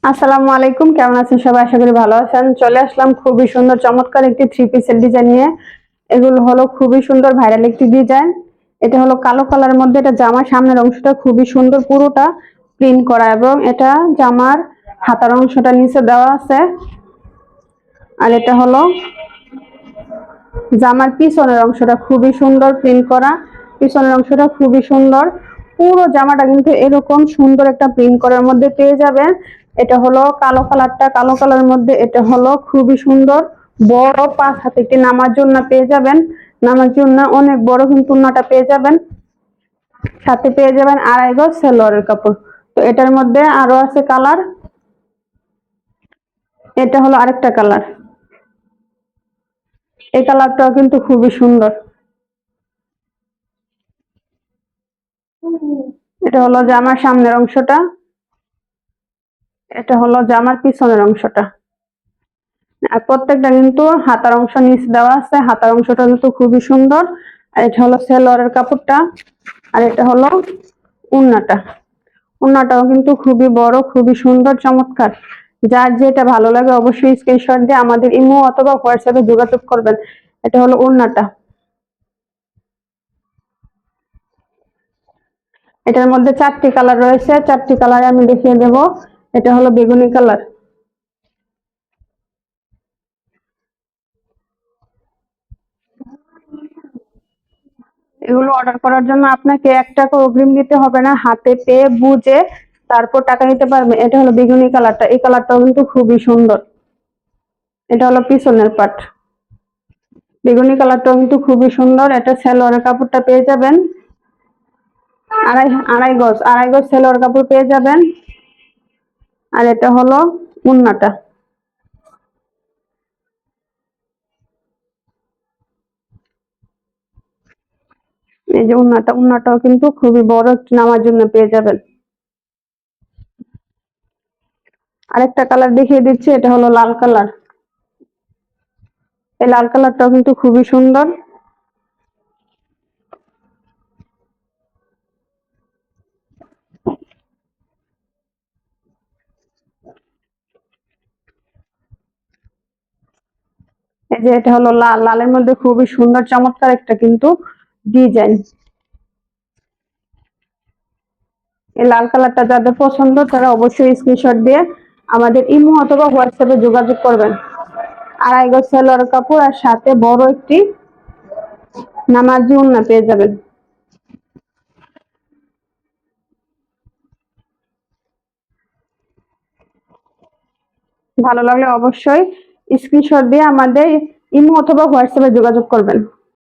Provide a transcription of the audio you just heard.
আসসালামু আলাইকুম, কেমন আছেন সবাই? আশা করি ভালো আছেন। চলে আসলাম খুবই সুন্দর, চমৎকার একটি থ্রি পিসের ডিজাইন নিয়ে। এগুলো হলো খুবই সুন্দর ভাইরাল একটি ডিজাইন এটা হলো কালো কালার মধ্যে, এটা জামার সামনের অংশটা খুবই সুন্দর পুরোটা প্রিন্ট করা এবং এটা জামার হাতার অংশটা নিচে দেওয়া আছে। আর এটা হলো জামার পিছনের অংশটা খুবই সুন্দর প্রিন্ট করা। পিছনের অংশটা খুবই সুন্দর। পুরো জামাটা কিন্তু এরকম সুন্দর একটা প্রিন্ট করার মধ্যে পেয়ে যাবেন। এটা হলো কালো কালারটা, কালো কালারের মধ্যে এটা হলো খুবই সুন্দর। বড় পাঁচ হাতে একটি নামার জন্য পেয়ে যাবেন। নামার জন্য অনেক বড় কিন্তু উন্নাটা পেয়ে যাবেন। সাথে পেয়ে যাবেন আড়াই গজ সেলোয়ারের কাপড়। তো এটার মধ্যে আরও আছে কালার। এটা হলো আরেকটা কালার। এই কালারটাও কিন্তু খুবই সুন্দর। এটা হলো জামার সামনের অংশটা। এটা হলো জামার পিছনের অংশটা। আর প্রত্যেকটা কিন্তু হাতার অংশ নিচ দেওয়া আছে। হাতার অংশটা কিন্তু খুবই সুন্দর। আর এটা হলো সেলোয়ারের কাপড়টা। আর এটা হলো উন্নাটা। উন্নাটাও কিন্তু খুবই বড়, খুবই সুন্দর, চমৎকার। যার যেটা ভালো লাগে অবশ্যই স্ক্রিনশট দিয়ে আমাদের ইমো অথবা হোয়াটসঅ্যাপে যোগাযোগ করবেন। এটা হলো উন্নাটা। এটার মধ্যে চারটি কালার রয়েছে। চারটি কালার আমি দেখিয়ে দেব। এটা হলো বেগুনি কালার। এগুলো অর্ডার করার জন্য আপনাকে এক টাকা অগ্রিম দিতে হবে না, হাতে পেয়ে বুঝে তারপর টাকা নিতে পারবেন। এটা হলো বেগুনি কালারটা, এই কালারটাও কিন্তু খুবই সুন্দর। এটা হলো পিছনের পাট। বেগুনি কালারটাও কিন্তু খুবই সুন্দর, এটা সেলোয়ারের কাপড়টা পেয়ে যাবেন। আড়াই আড়াই গজ আড়াই গজ সেলোয়ার কাপড় পেয়ে যাবেন। আর এটা হলো উন্নাটা। এই যে উন্নাটা, উন্নাটাও কিন্তু খুবই বড় একটু নামার জন্য পেয়ে যাবেন। আরেকটা কালার দেখিয়ে দিচ্ছি, এটা হলো লাল কালার এই লাল কালারটাও কিন্তু খুবই সুন্দর। এই যে এটা হলো লাল। লালের মধ্যে খুবই সুন্দর, চমৎকার একটা কিন্তু ডিজাইন। এই লাল কালারটা যাদের পছন্দ, তারা অবশ্যই স্ক্রিনশট দিয়ে আমাদের ইমো অথবা হোয়াটসঅ্যাপে যোগাযোগ করবেন। আড়াই গজ সেলোয়ার কাপড়, আর সাথে বড় একটি নামাজি উন্না পেয়ে যাবেন। ভালো লাগলে অবশ্যই স্ক্রিনশট দিয়ে আমাদের ইমো অথবা হোয়াটসঅ্যাপে যোগাযোগ করবেন।